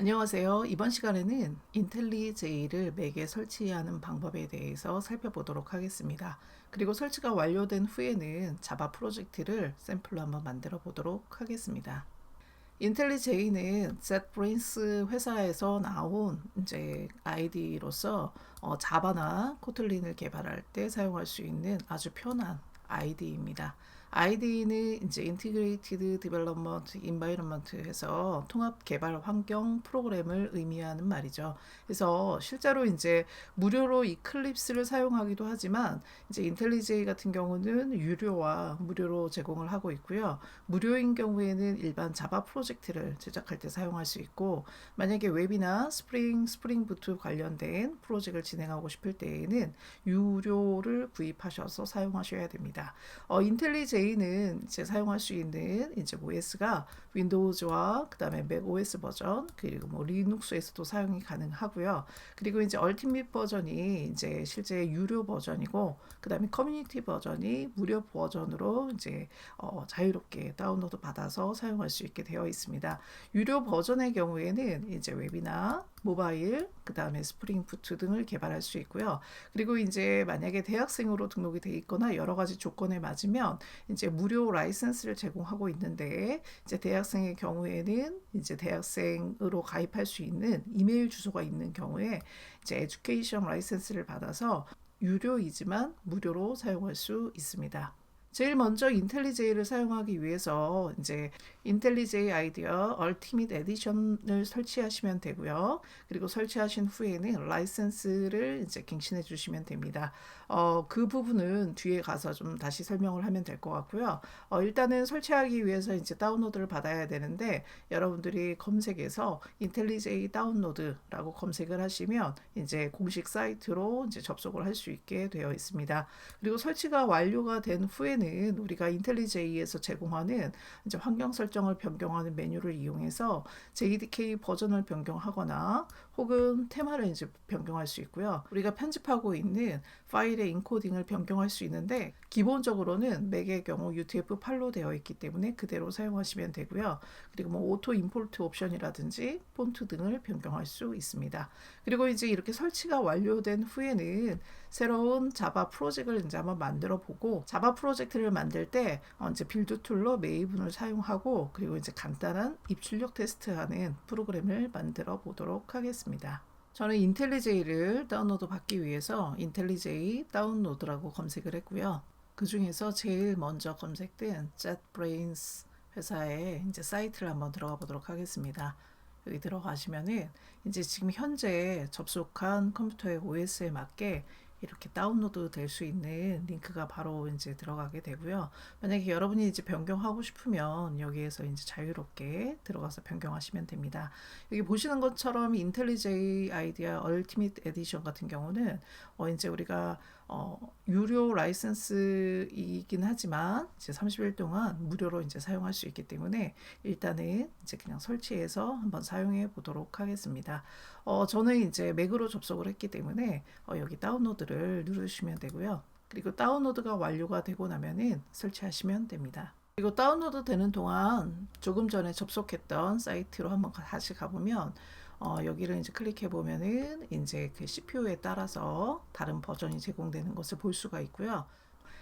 안녕하세요. 이번 시간에는 인텔리제이를 맥에 설치하는 방법에 대해서 살펴보도록 하겠습니다. 그리고 설치가 완료된 후에는 자바 프로젝트를 샘플로 한번 만들어 보도록 하겠습니다. 인텔리제이는 셋브레인스 회사에서 나온 이제 아이디로서 어, 자바나 코틀린을 개발할 때 사용할 수 있는 아주 편한 아이디입니다. ID는 이제 Integrated Development Environment 해서 통합 개발 환경 프로그램을 의미하는 말이죠. 그래서 실제로 이제 무료로 이클립스를 사용하기도 하지만 이제 인텔리제이 같은 경우는 유료와 무료로 제공을 하고 있고요. 무료인 경우에는 일반 자바 프로젝트를 제작할 때 사용할 수 있고 만약에 웹이나 스프링 스프링 부트 관련된 프로젝트를 진행하고 싶을 때에는 유료를 구입하셔서 사용하셔야 됩니다. 어, 인텔리제이 제이는 이제 사용할 수 있는 이제 OS가 윈도우즈와 그다음에 맥 OS 버전 그리고 뭐 리눅스에서도 사용이 가능하고요. 그리고 이제 얼티밋 버전이 이제 실제 유료 버전이고 그다음에 커뮤니티 버전이 무료 버전으로 이제 어, 자유롭게 다운로드 받아서 사용할 수 있게 되어 있습니다. 유료 버전의 경우에는 이제 웹이나 모바일, 그 다음에 스프링 부트 등을 개발할 수 있고요. 그리고 이제 만약에 대학생으로 등록이 돼 있거나 여러 가지 조건에 맞으면 이제 무료 라이센스를 제공하고 있는데 이제 대학생의 경우에는 이제 대학생으로 가입할 수 있는 이메일 주소가 있는 경우에 이제 에듀케이션 라이센스를 받아서 유료이지만 무료로 사용할 수 있습니다. 제일 먼저 인텔리제이를 사용하기 위해서 이제 인텔리제이 아이디어 얼티밋 에디션을 설치하시면 되고요. 그리고 설치하신 후에는 라이센스를 이제 갱신해 주시면 됩니다. 어, 그 부분은 뒤에 가서 좀 다시 설명을 하면 될 것 같고요. 어, 일단은 설치하기 위해서 이제 다운로드를 받아야 되는데 여러분들이 검색에서 인텔리제이 다운로드라고 검색을 하시면 이제 공식 사이트로 이제 접속을 할 수 있게 되어 있습니다. 그리고 설치가 완료가 된 후에 후에는 우리가 인텔리제이에서 제공하는 이제 환경 설정을 변경하는 메뉴를 이용해서 JDK 버전을 변경하거나 혹은 테마를 이제 변경할 수 있고요. 우리가 편집하고 있는 파일의 인코딩을 변경할 수 있는데 기본적으로는 맥의 경우 UTF-8로 되어 있기 때문에 그대로 사용하시면 되고요. 그리고 뭐 오토 임포트 옵션이라든지 폰트 등을 변경할 수 있습니다. 그리고 이제 이렇게 설치가 완료된 후에는 새로운 자바 프로젝트를 이제 한번 만들어 보고 자바 프로젝트를 만들 때 어, 이제 빌드 툴로 메이븐을 사용하고 그리고 이제 간단한 입출력 테스트하는 프로그램을 만들어 보도록 하겠습니다. 저는 인텔리제이를 다운로드 받기 위해서 인텔리제이 다운로드라고 검색을 했고요. 그 중에서 제일 먼저 검색된 JetBrains 회사의 이제 사이트를 한번 들어가 보도록 하겠습니다. 여기 들어가시면은 이제 지금 현재 접속한 컴퓨터의 OS에 맞게 이렇게 다운로드 될 수 있는 링크가 바로 이제 들어가게 되고요. 만약에 여러분이 이제 변경하고 싶으면 여기에서 이제 자유롭게 들어가서 변경하시면 됩니다. 여기 보시는 것처럼 인텔리제이 아이디어 얼티밋 에디션 같은 경우는 어 이제 우리가 어 유료 라이센스이긴 하지만 이제 30일 동안 무료로 이제 사용할 수 있기 때문에 일단은 이제 그냥 설치해서 한번 사용해 보도록 하겠습니다. 어 저는 이제 맥으로 접속을 했기 때문에 어 여기 다운로드 버튼을 누르시면 되고요. 그리고 다운로드가 완료가 되고 나면은 설치하시면 됩니다. 그리고 다운로드 되는 동안 조금 전에 접속했던 사이트로 한번 다시 가보면 어, 여기를 이제 클릭해 보면은 이제 그 CPU에 따라서 다른 버전이 제공되는 것을 볼 수가 있고요.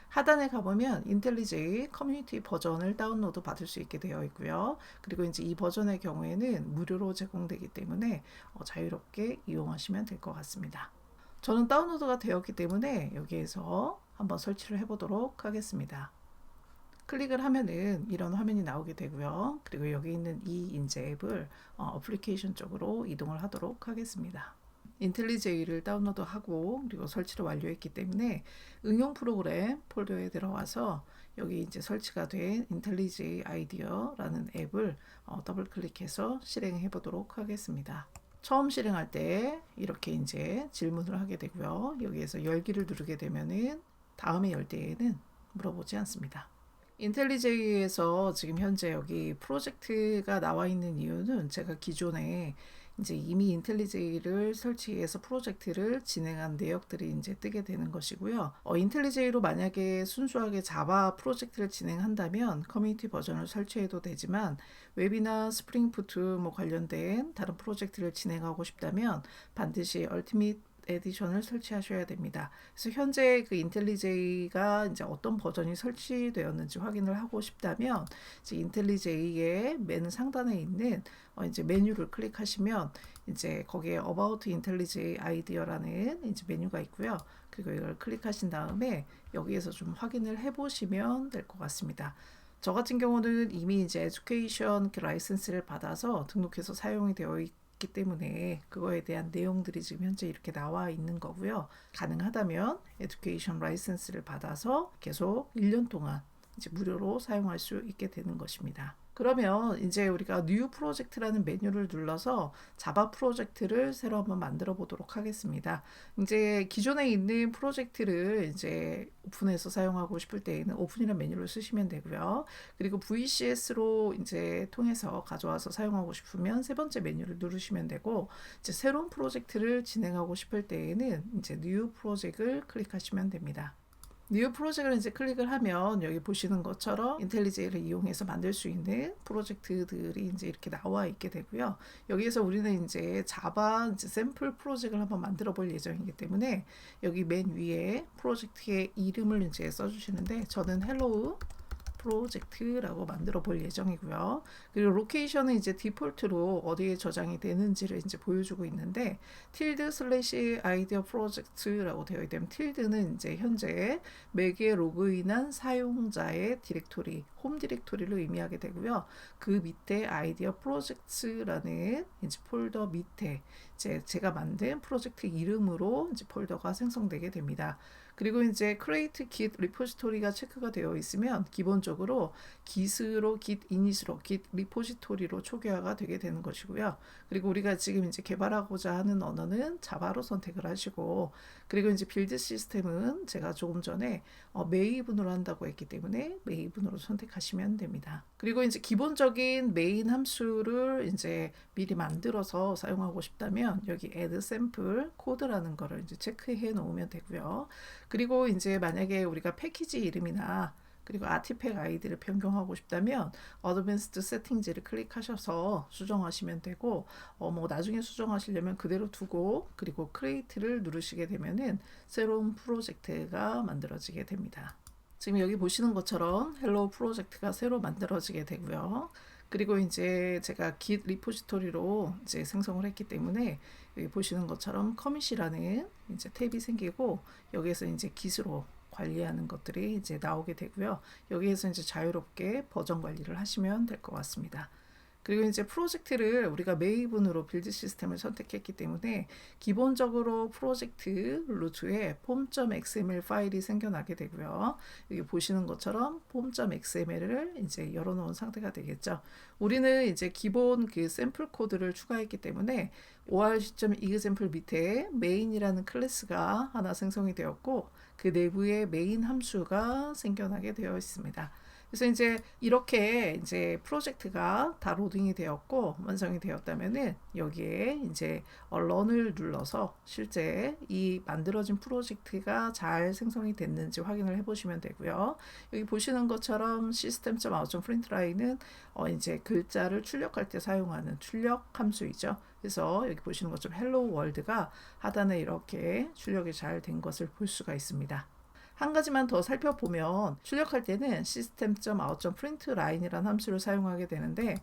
하단에 가보면 인텔리제이 커뮤니티 버전을 다운로드 받을 수 있게 되어 있고요. 그리고 이제 이 버전의 경우에는 무료로 제공되기 때문에 어, 자유롭게 이용하시면 될 것 같습니다. 저는 다운로드가 되었기 때문에 여기에서 한번 설치를 해보도록 하겠습니다. 클릭을 하면은 이런 화면이 나오게 되고요. 그리고 여기 있는 이 인제 앱을 어, 플리케이션 쪽으로 이동을 하도록 하겠습니다. 인텔리제이를 다운로드하고 그리고 설치를 완료했기 때문에 응용 프로그램 폴더에 들어와서 여기 이제 설치가 된 인텔리제이 아이디어라는 앱을 어, 더블 클릭해서 실행해 보도록 하겠습니다. 처음 실행할 때 이렇게 이제 질문을 하게 되고요. 여기에서 열기를 누르게 되면은 다음에 열 때에는 물어보지 않습니다. 인텔리제이에서 지금 현재 여기 프로젝트가 나와 있는 이유는 제가 기존에 이제 이미 인텔리제이를 설치해서 프로젝트를 진행한 내역들이 이제 뜨게 되는 것이고요. 어, 인텔리제이로 만약에 순수하게 자바 프로젝트를 진행한다면 커뮤니티 버전을 설치해도 되지만 웹이나 스프링 푸트 뭐 관련된 다른 프로젝트를 진행하고 싶다면 반드시 얼티밋 에디션을 설치하셔야 됩니다. 그래서 현재 그 인텔리제이가 이제 어떤 버전이 설치되었는지 확인을 하고 싶다면 이제 인텔리제이의 맨 상단에 있는 어 이제 메뉴를 클릭하시면 이제 거기에 About IntelliJ IDEA라는 이제 메뉴가 있고요. 그리고 이걸 클릭하신 다음에 여기에서 좀 확인을 해보시면 될 것 같습니다. 저 같은 경우는 이미 이제 에듀케이션 그 라이센스를 받아서 등록해서 사용이 되어 있. 기 때문에 그거에 대한 내용들이 지금 현재 이렇게 나와 있는 거고요. 가능하다면 에듀케이션 라이센스를 받아서 계속 1년 동안 이제 무료로 사용할 수 있게 되는 것입니다. 그러면 이제 우리가 뉴 프로젝트라는 메뉴를 눌러서 자바 프로젝트를 새로 한번 만들어 보도록 하겠습니다. 이제 기존에 있는 프로젝트를 이제 오픈해서 사용하고 싶을 때에는 오픈이라는 메뉴를 쓰시면 되고요. 그리고 VCS로 이제 통해서 가져와서 사용하고 싶으면 세 번째 메뉴를 누르시면 되고 이제 새로운 프로젝트를 진행하고 싶을 때에는 이제 뉴 프로젝트를 클릭하시면 됩니다. 뉴 프로젝트를 이제 클릭을 하면 여기 보시는 것처럼 인텔리제이를 이용해서 만들 수 있는 프로젝트들이 이제 이렇게 나와 있게 되고요. 여기에서 우리는 이제 자바 이제 샘플 프로젝트를 한번 만들어 볼 예정이기 때문에 여기 맨 위에 프로젝트의 이름을 이제 써주시는데 저는 헬로우 프로젝트라고 만들어 볼 예정이고요. 그리고 로케이션은 이제 디폴트로 어디에 저장이 되는지를 이제 보여주고 있는데 틸드 슬래시 아이디어 프로젝트라고 되어 있다면 틸드는 이제 현재 맥에 로그인한 사용자의 디렉토리, 홈 디렉토리를 의미하게 되고요. 그 밑에 아이디어 프로젝트라는 이제 폴더 밑에 이 제 제가 만든 프로젝트 이름으로 이제 폴더가 생성되게 됩니다. 그리고 이제 create git 리포지토리가 체크가 되어 있으면 기본적으로 git으로 git init으로 git 리포지토리로 초기화가 되게 되는 것이고요. 그리고 우리가 지금 이제 개발하고자 하는 언어는 자바로 선택을 하시고 그리고 이제 빌드 시스템은 제가 조금 전에 어, 메이븐으로 한다고 했기 때문에 메이븐으로 선택하시면 됩니다. 그리고 이제 기본적인 메인 함수를 이제 미리 만들어서 사용하고 싶다면 여기 add sample 코드라는 거를 이제 체크해 놓으면 되고요. 그리고 이제 만약에 우리가 패키지 이름이나 그리고 아티팩 아이디를 변경하고 싶다면 어드밴스드 세팅지를 클릭하셔서 수정하시면 되고 어 뭐 나중에 수정하시려면 그대로 두고 그리고 크리에이트를 누르시게 되면은 새로운 프로젝트가 만들어지게 됩니다. 지금 여기 보시는 것처럼 헬로 프로젝트가 새로 만들어지게 되고요. 그리고 이제 제가 git 리포지토리로 이제 생성을 했기 때문에 여기 보시는 것처럼 커밋이라는 이제 탭이 생기고 여기에서 이제 git으로 관리하는 것들이 이제 나오게 되고요. 여기에서 이제 자유롭게 버전 관리를 하시면 될 것 같습니다. 그리고 이제 프로젝트를 우리가 메이븐으로 빌드 시스템을 선택했기 때문에 기본적으로 프로젝트 루트에 폼.xml 파일이 생겨나게 되고요. 여기 보시는 것처럼 폼.xml을 이제 열어놓은 상태가 되겠죠. 우리는 이제 기본 그 샘플 코드를 추가했기 때문에 org.example 밑에 메인이라는 클래스가 하나 생성이 되었고 그 내부에 메인 함수가 생겨나게 되어 있습니다. 그래서 이제 이렇게 이제 프로젝트가 다 로딩이 되었고 완성이 되었다면은 여기에 이제 런을 눌러서 실제 이 만들어진 프로젝트가 잘 생성이 됐는지 확인을 해보시면 되고요. 여기 보시는 것처럼 시스템.out.println은 어 이제 글자를 출력할 때 사용하는 출력 함수이죠. 그래서 여기 보시는 것처럼 헬로 월드가 하단에 이렇게 출력이 잘 된 것을 볼 수가 있습니다. 한 가지만 더 살펴보면 출력할 때는 system.out.println이라는 함수를 사용하게 되는데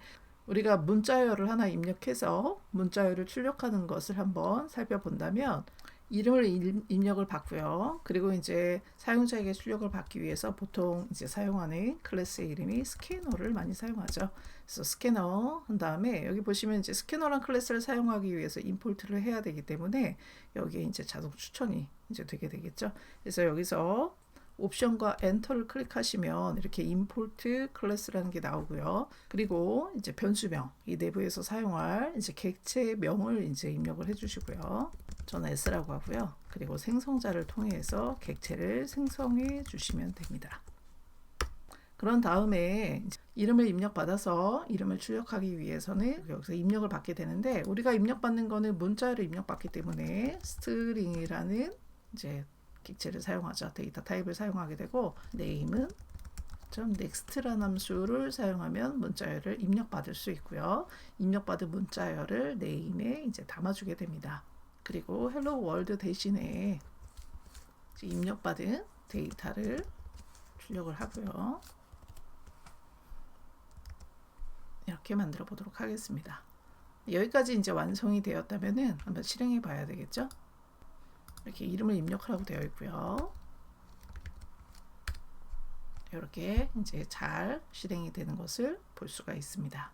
우리가 문자열을 하나 입력해서 문자열을 출력하는 것을 한번 살펴본다면 이름을 입력을 받고요. 그리고 이제 사용자에게 출력을 받기 위해서 보통 이제 사용하는 클래스의 이름이 스캐너를 많이 사용하죠. 그래서 스캐너 한 다음에 여기 보시면 이제 스캐너란 클래스를 사용하기 위해서 임포트를 해야 되기 때문에 여기에 이제 자동 추천이 이제 되게 되겠죠. 그래서 여기서 옵션과 엔터를 클릭하시면 이렇게 임포트 클래스라는 게 나오고요. 그리고 이제 변수명 이 내부에서 사용할 이제 객체명을 이제 입력을 해주시고요. 저는 S라고 하고요. 그리고 생성자를 통해서 객체를 생성해 주시면 됩니다. 그런 다음에 이름을 입력받아서 이름을 출력하기 위해서는 여기서 입력을 받게 되는데 우리가 입력받는 거는 문자로 입력받기 때문에 스트링이라는 이제 객체를 사용하죠. 데이터 타입을 사용하게 되고 네임은 점 next라는 함수를 사용하면 문자열을 입력받을 수 있고요. 입력받은 문자열을 네임에 이제 담아주게 됩니다. 그리고 헬로 월드 대신에 입력받은 데이터를 출력을 하고요. 이렇게 만들어 보도록 하겠습니다. 여기까지 이제 완성이 되었다면은 한번 실행해 봐야 되겠죠? 이렇게 이름을 입력하라고 되어 있고요. 이렇게 이제 잘 실행이 되는 것을 볼 수가 있습니다.